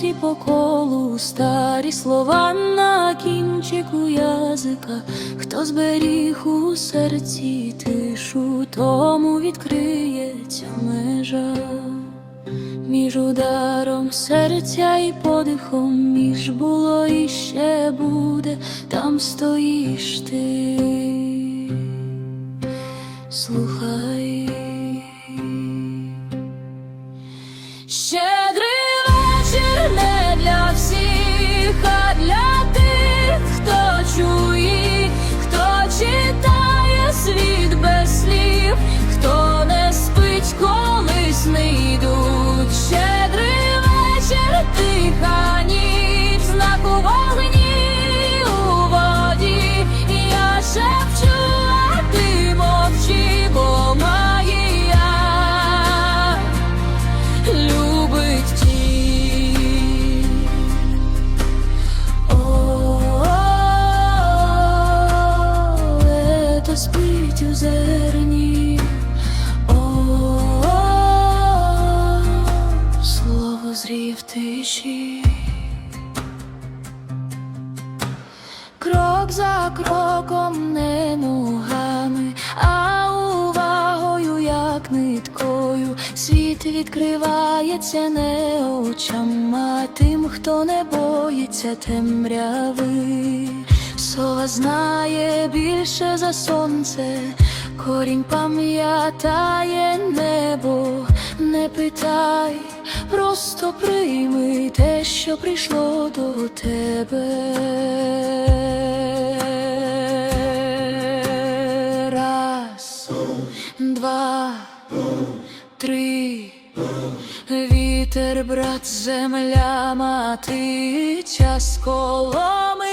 всі по колу, старі слова на кінчику язика, хто зберіг у серці тишу, тому відкриється межа. Між ударом серця і подихом, між було і ще буде, там стоїш ти. Слухай. В. Крок за кроком, не ногами, а увагою, як ниткою. Світ відкривається не очам, а тим, хто не боїться темряви. Сова знає більше за сонце, корінь пам'ятає небо, не питай, просто прийми те, що прийшло до тебе. Раз, два, три. Вітер, брат, земля, мати, час коломи